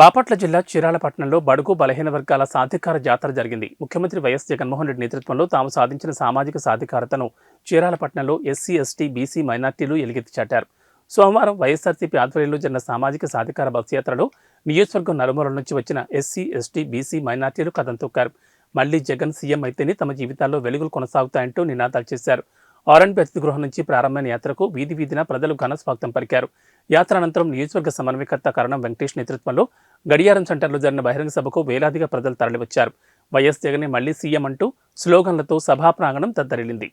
బాపట్ల జిల్లా చీరాలపట్నంలో బడుగు బలహీన వర్గాల సాధికార జాతర జరిగింది. ముఖ్యమంత్రి వైఎస్ జగన్మోహన్ రెడ్డి నేతృత్వంలో తాము సాధించిన సామాజిక సాధికారతను చీరాలపట్నంలో ఎస్సీ ఎస్టీ బీసీ మైనార్టీలు ఎలుగెత్తి చాటారు. సోమవారం వైఎస్ఆర్సీపీ ఆధ్వర్యంలో జరిగిన సామాజిక సాధికార బస్ యాత్రలో నియోజకవర్గం నలుమూల నుంచి వచ్చిన ఎస్సీ ఎస్టీ బీసీ మైనార్టీలు కథం తొక్కారు. మళ్ళీ జగన్ సీఎం అయితేనే తమ జీవితాల్లో వెలుగులు కొనసాగుతాయంటూ నినాదాలు చేశారు. ఆరెంజ్ అతిథి గృహం నుంచి ప్రారంభమైన యాత్రకు వీధి వీధిన ప్రజలు ఘన స్వాగతం పలికారు. యాత్ర అనంతరం నియోజకవర్గ సమన్వయకర్త కరణం వెంకటేష్ నేతృత్వంలో గడియారం సెంటర్లో జరిగిన బహిరంగ సభకు వేలాదిగా ప్రజలు తరలివచ్చారు. వైఎస్ జగనే మళ్ళీ సీఎం అంటూ స్లోగన్లతో సభా ప్రాంగణం దద్దరిల్లింది.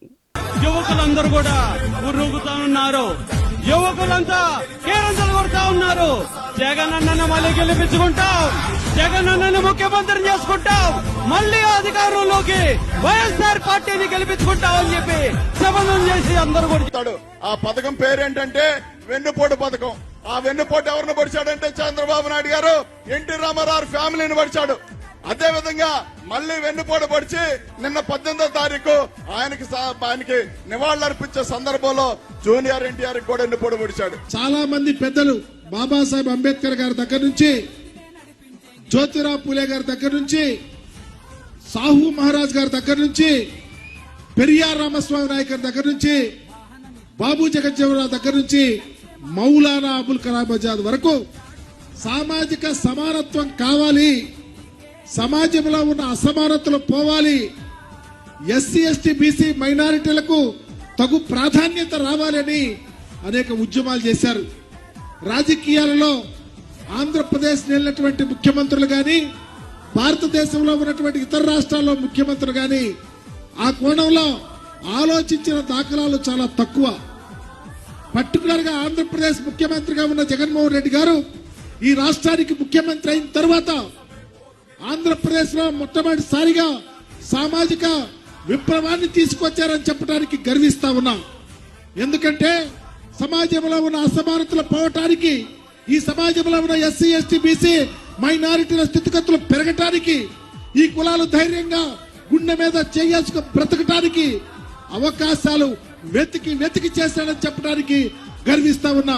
యువకులందరూ కూడా ఉన్నారు. యువకులంతా కేరంతలు కొడతా ఉన్నారు. జగన్ అన్న మళ్ళీ గెలిపించుకుంటాం. జగన్ అన్నను ముఖ్యమంత్రిని చేసుకుంటాం మళ్ళీ అధికారంలోకి వైఎస్ఆర్ పార్టీని గెలిపించుకుంటాం అని చెప్పి శపథం చేసి అందరూ కూడా చెప్తాడు. ఆ పథకం పేరేంటంటే వెన్నుపోటు పథకం. ఆ వెన్నుపోటు ఎవరిని పడిచాడంటే చంద్రబాబు నాయుడు గారు ఎన్టీ రామారావు ఫ్యామిలీని పడిచాడు. అదే విధంగా మళ్ళీ వెన్నుపోటు పడిచి నిన్న పద్దెనిమిదో తారీఖు ఆయనకి ఆయనకి నివాళులర్పించే సందర్భంలో జూనియర్ ఎన్టీఆర్ కూడా వెన్నుపోటు పడిచాడు. చాలా మంది పెద్దలు బాబాసాహెబ్ అంబేద్కర్ గారి దగ్గర నుంచి జ్యోతిరావు పూలే గారి దగ్గర నుంచి సాహు మహారాజ్ గారి దగ్గర నుంచి పెరియార్ రామస్వామి నాయక్ గారి దగ్గర నుంచి బాబు జగజ్జీవరావు దగ్గర నుంచి మౌలానా అబుల్ కలాం ఆజాద్ వరకు సామాజిక సమానత్వం కావాలి సమాజంలో ఉన్న అసమానతలు పోవాలి ఎస్సీ ఎస్టీ బీసీ మైనారిటీలకు తగు ప్రాధాన్యత రావాలని అనేక ఉద్యమాలు చేశారు. రాజకీయాలలో ఆంధ్రప్రదేశ్ వెళ్ళినటువంటి ముఖ్యమంత్రులు కానీ భారతదేశంలో ఉన్నటువంటి ఇతర రాష్ట్రాల్లో ముఖ్యమంత్రులు కానీ ఆ కోణంలో ఆలోచించిన దాఖలాలు చాలా తక్కువ. పర్టికులర్గా ఆంధ్రప్రదేశ్ ముఖ్యమంత్రిగా ఉన్న జగన్మోహన్ రెడ్డి గారు ఈ రాష్ట్రానికి ముఖ్యమంత్రి అయిన తర్వాత ఆంధ్రప్రదేశ్లో మొట్టమొదటిసారిగా సామాజిక విప్లవాన్ని తీసుకొచ్చారని చెప్పడానికి గర్విస్తా ఉన్నాం. ఎందుకంటే సమాజంలో ఉన్న అసమానతలు పోవటానికి ఈ సమాజంలో ఉన్న ఎస్సీ ఎస్టీ బీసీ మైనారిటీల స్థితిగతులు పెరగటానికి ఈ కులాలు ధైర్యంగా గుండె మీద చేసుకు బ్రతకటానికి అవకాశాలు వెతికి వెతికి చేశాడని చెప్పడానికి గర్విస్తా ఉన్నా.